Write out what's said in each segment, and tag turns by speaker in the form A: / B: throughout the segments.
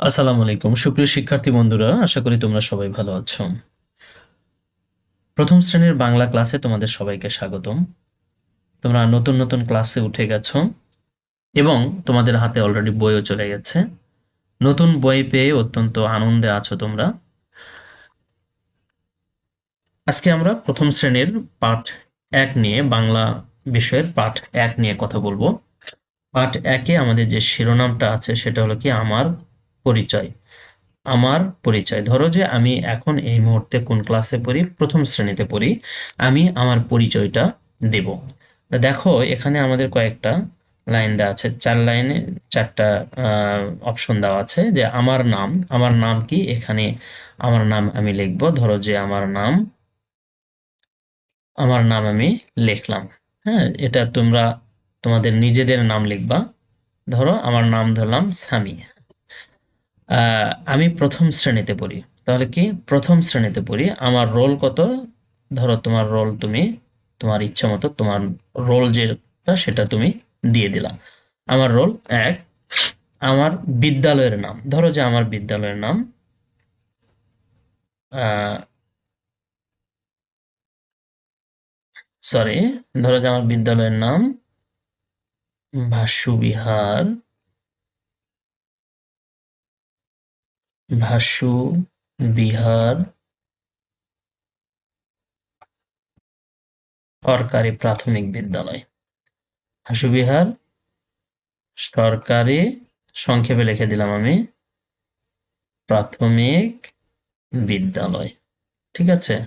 A: আসসালামু আলাইকুম। সুপ্রিয় শিক্ষার্থী বন্ধুরা, আশা করি তোমরা সবাই ভালো আছো। প্রথম শ্রেণির বাংলা ক্লাসে তোমাদের সবাইকে স্বাগতম। তোমরা নতুন নতুন ক্লাসে উঠে গেছো এবং তোমাদের হাতে অলরেডি বইও চলে গেছে। নতুন বই পেয়ে অত্যন্ত আনন্দে আছো তোমরা। আজকে আমরা প্রথম শ্রেণির পাঠ এক নিয়ে, বাংলা বিষয়ের পাঠ এক নিয়ে কথা বলব। পাঠ একে আমাদের যে শিরোনামটা আছে, সেটা হলো কি, আমার পরিচয়। আমার পরিচয়। ধরো যে আমি এখন এই মুহূর্তে কোন ক্লাসে পড়ি প্রথম শ্রেণীতে পড়ি আমি আমার পরিচয়টা দেব। দেখো এখানে আমাদের কয়েকটা লাইন দেওয়া আছে। চার লাইনে চারটা অপশন দেওয়া আছে যে আমার নাম আমার নাম কি? এখানে আমার নাম আমি লিখব। ধরো যে আমার নাম আমার নাম আমি লিখলাম। হ্যাঁ এটা তোমরা তোমাদের নিজেদের নাম লিখবা। ধরো আমার নাম ধরলাম আহ, আমি প্রথম শ্রেণীতে পড়ি। তাহলে কি? প্রথম শ্রেণীতে পড়ি, আমার রোল কত? ধরো তোমার রোল তুমি, তোমার ইচ্ছা মতো তোমার রোল যেটা, সেটা তুমি দিয়ে দিলা। আমার রোল এক, আমার বিদ্যালয়ের নাম। ধরো যে আমার বিদ্যালয়ের নাম সরি ধরো যে আমার বিদ্যালয়ের নাম ভাসু বিহার ভাসু, বিহার, সরকারি প্রাথমিক বিদ্যালয়। ভাসু, বিহার, সরকারি সংক্ষেপে লিখে দিলাম আমি, প্রাথমিক বিদ্যালয়। ঠিক আছে?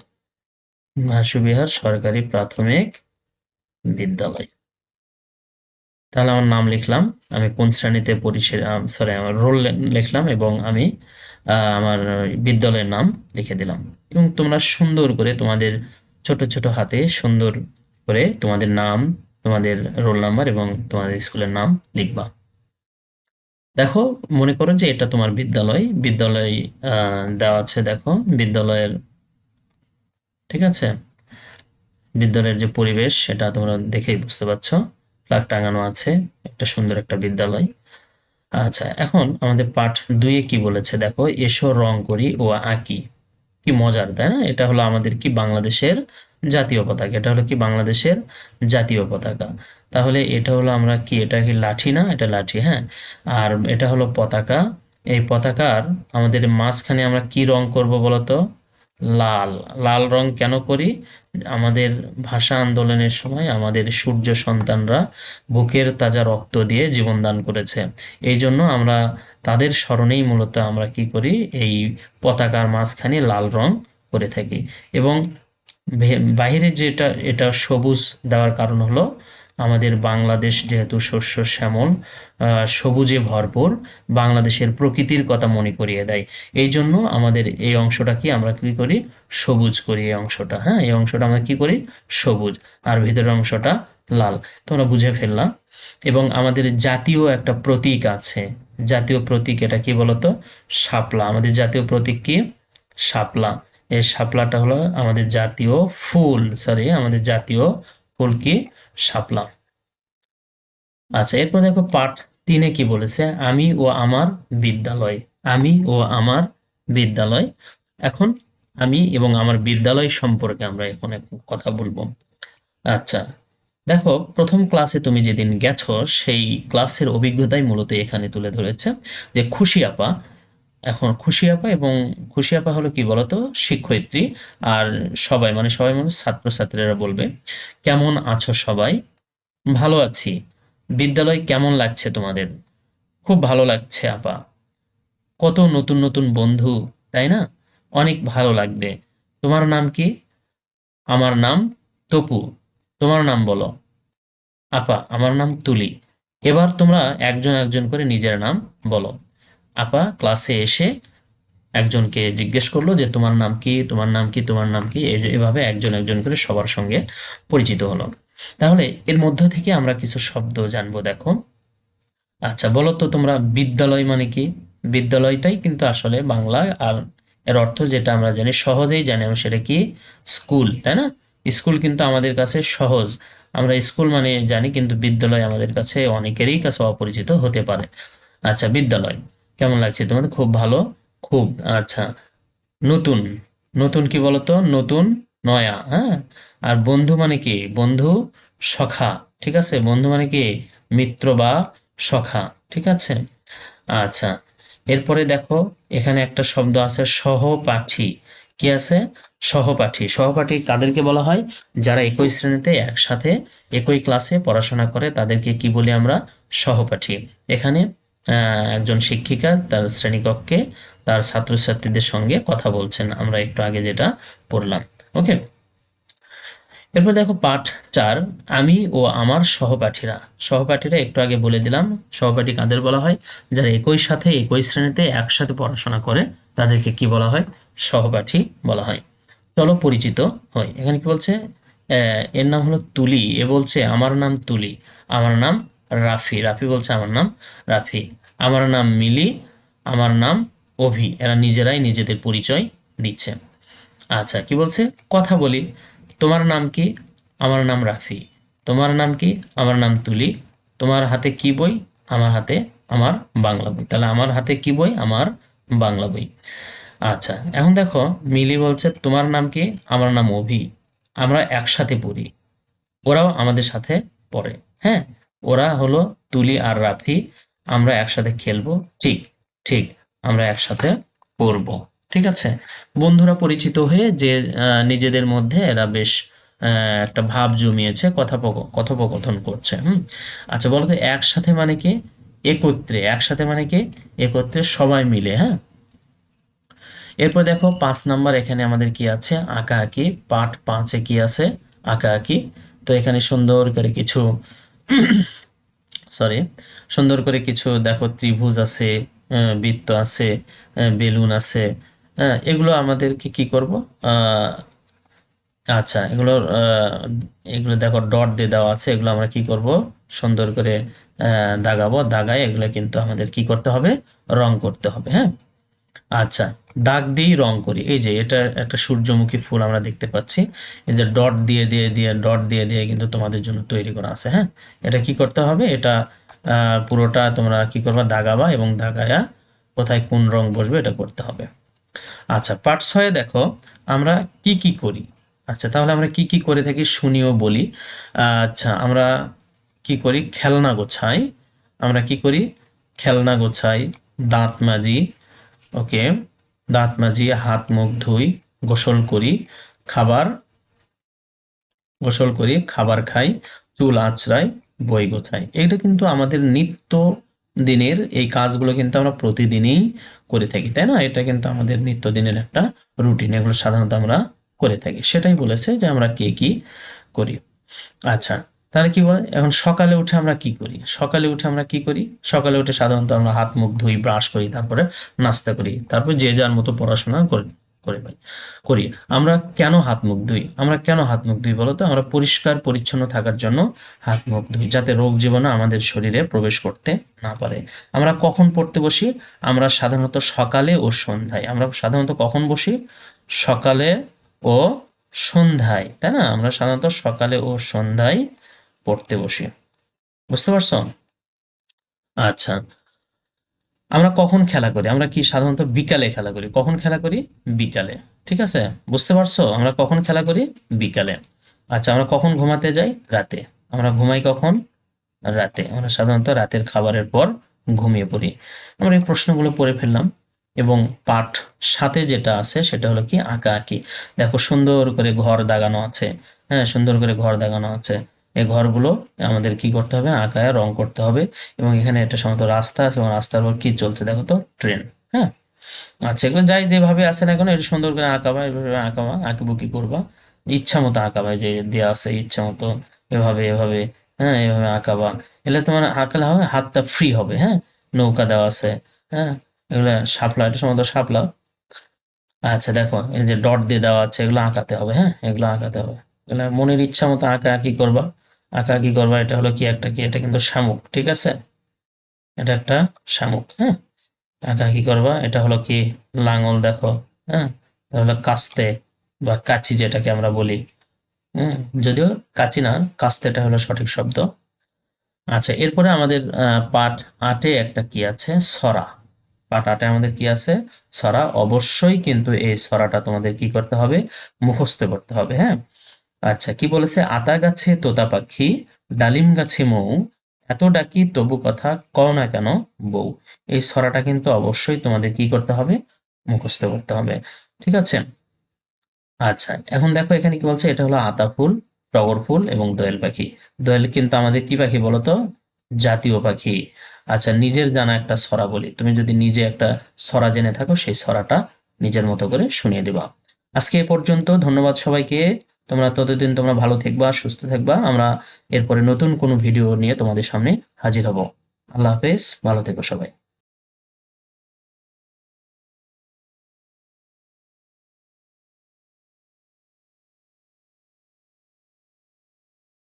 A: ভাসু, বিহার, সরকারি প্রাথমিক বিদ্যালয়। তাহলে আমার নাম লিখলাম, আমি কোন শ্রেণীতে পড়ি সরি আমার রোল লিখলাম এবং আমি আমার বিদ্যালয়ের নাম লিখে দিলাম। এবং তোমরা সুন্দর করে তোমাদের ছোট ছোট হাতে সুন্দর করে তোমাদের নাম, তোমাদের রোল নাম্বার এবং তোমাদের স্কুলের নাম লিখবা। দেখো, মনে করো যে এটা তোমার বিদ্যালয় বিদ্যালয় দেওয়া আছে, দেখো, বিদ্যালয়ের, ঠিক আছে? বিদ্যালয়ের যে পরিবেশ, সেটা তোমরা দেখেই বুঝতে পারছ। ফ্ল্যাগ টাঙানো আছে, একটা সুন্দর একটা বিদ্যালয়। আচ্ছা এখন আমাদের পাঠ দুইয়ে কি বলেছে? দেখো, এসো রং করি ও আঁকি। কি মজার, তাই না? এটা হলো আমাদের কি বাংলাদেশের জাতীয় পতাকা, এটা হলো কি বাংলাদেশের জাতীয় পতাকা। তাহলে এটা হলো আমরা কি, এটা কি লাঠি না? এটা লাঠি হ্যাঁ? আর এটা হলো পতাকা। এই পতাকার আমাদের মাঝখানে আমরা কি রং করব বলতো? লাল। লাল রং কেন করি? আমাদের ভাষা আন্দোলনের সময় আমাদের সূর্য সন্তানরা বুকের তাজা রক্ত দিয়ে জীবনদান করেছে। এই জন্য আমরা তাদের স্মরণেই মূলত আমরা কি করি, এই পতাকার মাঝখানে লাল রং করে থাকি। এবং বাহিরে যেটা, এটা সবুজ দেওয়ার কারণ হলো আমাদের বাংলাদেশ যেহেতু শস্য শ্যামল সবুজে ভরপুর, বাংলাদেশের প্রকৃতির কথা মনে করিয়ে দেয়। এই জন্য আমাদের এই অংশটা কি? আমরা কি করি? সবুজ করি এই অংশটা হ্যাঁ? এই অংশটা আমরা কি করি? সবুজ। আর ভিতরের অংশটা লাল। তোমরা বুঝে ফেললাম। এবং আমাদের জাতীয় একটা প্রতীক আছে। জাতীয় প্রতীক এটা কি বলতো? শাপলা। আমাদের জাতীয় প্রতীক কি? শাপলা। এই শাপলাটা হলো আমাদের জাতীয় ফুল। সরি আমাদের জাতীয় ফুল কি? শাপলা আচ্ছা এরপর দেখো পাঠ তিনে কি বলেছে? আমি ও আমার বিদ্যালয়, আমি ও আমার বিদ্যালয়। এখন আমি এবং আমার বিদ্যালয় সম্পর্কে আমরা এখন কথা বলব। আচ্ছা দেখো, প্রথম ক্লাসে তুমি যেদিন গেছো, সেই ক্লাসের অভিজ্ঞতাই মূলত এখানে তুলে ধরেছে যে খুশি আপা এখন খুশি আপা এবং খুশি আপা হলো কি বলতো? শিক্ষয়িত্রী। আর সবাই মানে সবাই মানে ছাত্রছাত্রীরা বলবে, কেমন আছো সবাই? ভালো আছি। বিদ্যালয় কেমন লাগছে তোমাদের? খুব ভালো লাগছে, আপা। কত নতুন নতুন বন্ধু, তাই না? অনেক ভালো লাগবে। তোমার নাম কি? আমার নাম তপু। তোমার নাম বলো। আপা, আমার নাম তুলি। এবার তোমরা একজন একজন করে নিজের নাম বলো। আপা ক্লাসে এসে একজনকে জিজ্ঞেস করল যে, তোমার নাম কি? তোমার নাম কি? তোমার নাম কি? এভাবে একজন একজন করে সবার সঙ্গে পরিচিত হলো। তাহলে এর মধ্য থেকে আমরা কিছু শব্দ জানব, দেখো। আচ্ছা বলো তো তোমরা বিদ্যালয় মানে কি? বিদ্যালয়টাই কিন্তু আসলে বাংলা আর এর অর্থ যেটা আমরা জানি সহজেই জানি আমরা সেটা কি? স্কুল, তাই না? স্কুল কিন্তু আমাদের কাছে সহজ। আমরা স্কুল মানে জানি কিন্তু বিদ্যালয় আমাদের কাছে অনেকেরই কাছে অপরিচিত হতে পারে। আচ্ছা বিদ্যালয়। কেমন লাগছে? তোমাদের খুব ভালো? খুব আচ্ছা। নতুন নতুন কি বলতো? নতুন নয়া হ্যাঁ? আর বন্ধু মানে কি? বন্ধু সখা, ঠিক আছে? বন্ধু মানে কি? মিত্র বা সখা, ঠিক আছে? আচ্ছা। এরপরে দেখো, এখানে একটা শব্দ আছে, সহপাঠী। কি আছে? সহপাঠী। সহপাঠী কাদেরকে বলা হয়? যারা একই শ্রেণীতে একসাথে, একই ক্লাসে পড়াশোনা করে, তাদেরকে কি বলি আমরা? সহপাঠী। এখানে একজন শিক্ষিকা, তার শ্রেণীকক্ষে তার ছাত্রছাত্রীদের সঙ্গে কথা বলছেন। আমরা একটু আগে যেটা পড়লাম। ওকে এরপর দেখো পাঠ চার, আমি ও আমার সহপাঠীরা। সহপাঠীরা একটু আগে বলে দিলাম, সহপাঠী কাদের বলা হয়? যারা একই সাথে, একই শ্রেণীতে একসাথে পড়াশোনা করে, তাদেরকে কি বলা হয়? সহপাঠী বলা হয়। চলো পরিচিত হয় এখানে কি বলছে? এর নাম হলো তুলি। এ বলছে, আমার নাম তুলি। আমার নাম রাফি রাফি বলছে আমার নাম রাফি। আমার নাম মিলি, আমার নাম অভি। এরা নিজেরাই নিজেদের পরিচয় দিচ্ছে। আচ্ছা কি বলছে? কথা বলি। তোমার নাম কি? আমার নাম রাফি। তোমার নাম কি? আমার নাম তুলি। তোমার হাতে কি বই? আমার হাতে আমার বাংলা বই। তাহলে আমার হাতে কি বই? আমার বাংলা বই। আচ্ছা এখন দেখো, মিলি বলছে, তোমার নাম কি? আমার নাম অভি। আমরা একসাথে পড়ি। ওরাও আমাদের সাথে পড়ে। হ্যাঁ? ওরা হলো তুলি আর রাফি, আমরা একসাথে খেলব। ঠিক ঠিক, আমরা একসাথে পড়ব ঠিক আছে? বন্ধুরা পরিচিত হয়ে যে নিজেদের মধ্যে এরা বেশ একটা ভাব জমিয়েছে, কথোপক, কথোপকথন করছে, হুম? আচ্ছা বলো তো, একসাথে মানে কি? একত্রে, একসাথে মানে কি? একত্রে সবাই মিলে হ্যাঁ? এরপর দেখো, পাঁচ নাম্বার এখানে আমাদের কি আছে? আঁকা আঁকি পাঠ পাঁচে কি আছে? আঁকা আঁকি তো এখানে সুন্দর করে কিছু সরি সুন্দর করে কিছু দেখো, ত্রিভুজ আছে বৃত্ত আছে বেলুন আছে। এগুলো আমাদেরকে কি করব? আচ্ছা এগুলো এগুলো দেখো, ডট দিয়ে দেওয়া আছে, এগুলো আমরা কি করব? সুন্দর করে দাগাবো। দাগায় এগুলো কিন্তু আমাদের কি করতে হবে? রং করতে হবে হ্যাঁ? আচ্ছা দাগ দিয়েই রং করি। এই যে, এটা একটা সূর্যমুখী ফুল আমরা দেখতে পাচ্ছি। এই যে, ডট দিয়ে দিয়ে দিয়ে, ডট দিয়ে দিয়ে কিন্তু তোমাদের জন্য তৈরি করা আছে হ্যাঁ? এটা কি করতে হবে? এটা পুরোটা তোমরা কি করবা? দাগাবা এবং দাগায়া কোথায় কোন রং বসবে এটা করতে হবে। আচ্ছা পার্ট ছয়ে দেখো, আমরা কি কি করি? আচ্ছা তাহলে আমরা কি কি করে থাকি শুনিও বলি। আচ্ছা আমরা কি করি? খেলনা গোছাই। আমরা কি করি? খেলনা গোছাই, দাঁত মাজি, ওকে। দাঁত মাজি হাত, মুখ ধুই, গোসল করি, খাবার, গোসল করি, খাবার খাই, চুল আঁচড়াই, বই গোছাই। এটা কিন্তু আমাদের নিত্য দিনের এই কাজগুলো কিন্তু আমরা প্রতিদিনই করে থাকি, তাই না? এটা কিন্তু আমাদের নিত্যদিনের একটা রুটিন, এগুলো সাধারণত আমরা করে থাকি। সেটাই বলেছে যে আমরা কে কি করি। আচ্ছা তাহলে কি বলে? এখন সকালে উঠে আমরা কি করি? সকালে উঠে আমরা কি করি? সকালে উঠে সাধারণত আমরা হাত, মুখ ধুই, ব্রাশ করি, তারপরে নাস্তা করি, তারপর যে যার মতো পড়াশোনা করি, করে ভাই করি। আমরা কেন হাত, মুখ ধুই? আমরা কেন হাত, মুখ ধুই বলতো? আমরা পরিষ্কার, পরিচ্ছন্ন থাকার জন্য হাত, মুখ ধুই, যাতে রোগ জীবাণু আমাদের শরীরে প্রবেশ করতে না পারে। আমরা কখন পড়তে বসি? আমরা সাধারণত সকালে ও সন্ধ্যায়। আমরা সাধারণত কখন বসি? সকালে ও সন্ধ্যায়, তাই না? আমরা সাধারণত সকালে ও সন্ধ্যায় পড়তে বসি। বুঝতে পারছ? আচ্ছা। আমরা কখন খেলা করি? আমরা কি সাধারণত বিকালে খেলা করি? কখন খেলা করি? বিকালে। ঠিক আছে? বুঝতে পারছ? আমরা কখন খেলা করি? বিকালে। আচ্ছা আমরা কখন ঘুমাতে যাই? রাতে। আমরা ঘুমাই কখন? রাতে। আমরা সাধারণত রাতের খাবারের পর ঘুমিয়ে পড়ি। আমরা এই প্রশ্নগুলো পড়ে ফেললাম এবং পাঠ সাথে যেটা আছে সেটা হলো কি? আঁকা আঁকি দেখো, সুন্দর করে ঘর দাগানো আছে। হ্যাঁ সুন্দর করে ঘর দাগানো আছে। এই ঘরগুলো, আমাদের কি করতে হবে? আঁকায় রং করতে হবে এবং এখানে একটা সমস্ত রাস্তা আছে, এবং রাস্তার উপর কি চলছে দেখো তো? ট্রেন হ্যাঁ? আচ্ছা এগুলো যাই যেভাবে আছে না কেন, একটু সুন্দর করে আঁকাবা এভাবে আঁকাবা আঁকিবুকি করবা। ইচ্ছা মতো আঁকাবা যে দেওয়া আছে, ইচ্ছা মতো এভাবে এভাবে হ্যাঁ এভাবে আঁকাবা এলে তোমার আঁকালে হবে, হাতটা ফ্রি হবে হ্যাঁ? নৌকা দেওয়া আছে হ্যাঁ? এগুলো শাপলা, এটা সম্ভবত শাপলা। আচ্ছা দেখো, এই যে ডট দিয়ে দেওয়া আছে, এগুলো আঁকাতে হবে হ্যাঁ? এগুলো আঁকাতে হবে। এগুলো মনের ইচ্ছা মতো আঁকা আঁকি করবা। আঁকা আঁকি করবা এটা হলো কি একটা কি? এটা কিন্তু শামুক, ঠিক আছে? এটা একটা শামুক হ্যাঁ? আঁকা আঁকি করবা, এটা হলো কি? লাঙল দেখো হ্যাঁ? হলো কাস্তে বা কাচি যেটাকে আমরা বলি, হুম? যদিও কাচি না, কাস্তেটা হলো সঠিক শব্দ। আচ্ছা এরপরে আমাদের পাঠ আটে একটা কি আছে? সরা। পার্ট আটে আমাদের কি আছে? সরা। অবশ্যই কিন্তু এই সরাটা তোমাদের কি করতে হবে? মুখস্থ করতে হবে হ্যাঁ? আচ্ছা কি বলেছে? আতা গাছে তোতা পাখি, ডালিম গাছে মৌ, এত ডাকি তবু কথা কও না কেন বউ? এই ছড়াটা কিন্তু অবশ্যই তোমাদের কি করতে হবে? মুখস্থ করতে হবে, ঠিক আছে? আচ্ছা এখন দেখো এখানে কি বলছে? এটা হলো আতা ফুল, টগর ফুল এবং দোয়েল পাখি। দোয়েল কিন্তু আমাদের কি পাখি বলতো? জাতীয় পাখি। আচ্ছা নিজের জানা একটা ছড়া বলি। তুমি যদি নিজে একটা ছড়া জেনে থাকো, সেই ছড়াটা নিজের মতো করে শুনিয়ে দেবা। আজকে এ পর্যন্ত, ধন্যবাদ সবাইকে। তোমরা ততদিন তোমরা ভালো থাকবা, সুস্থ থাকবা। আমরা এরপরে নতুন কোনো ভিডিও নিয়ে তোমাদের সামনে হাজির হব। আল্লাহ হাফেজ, ভালো থেকো সবাই।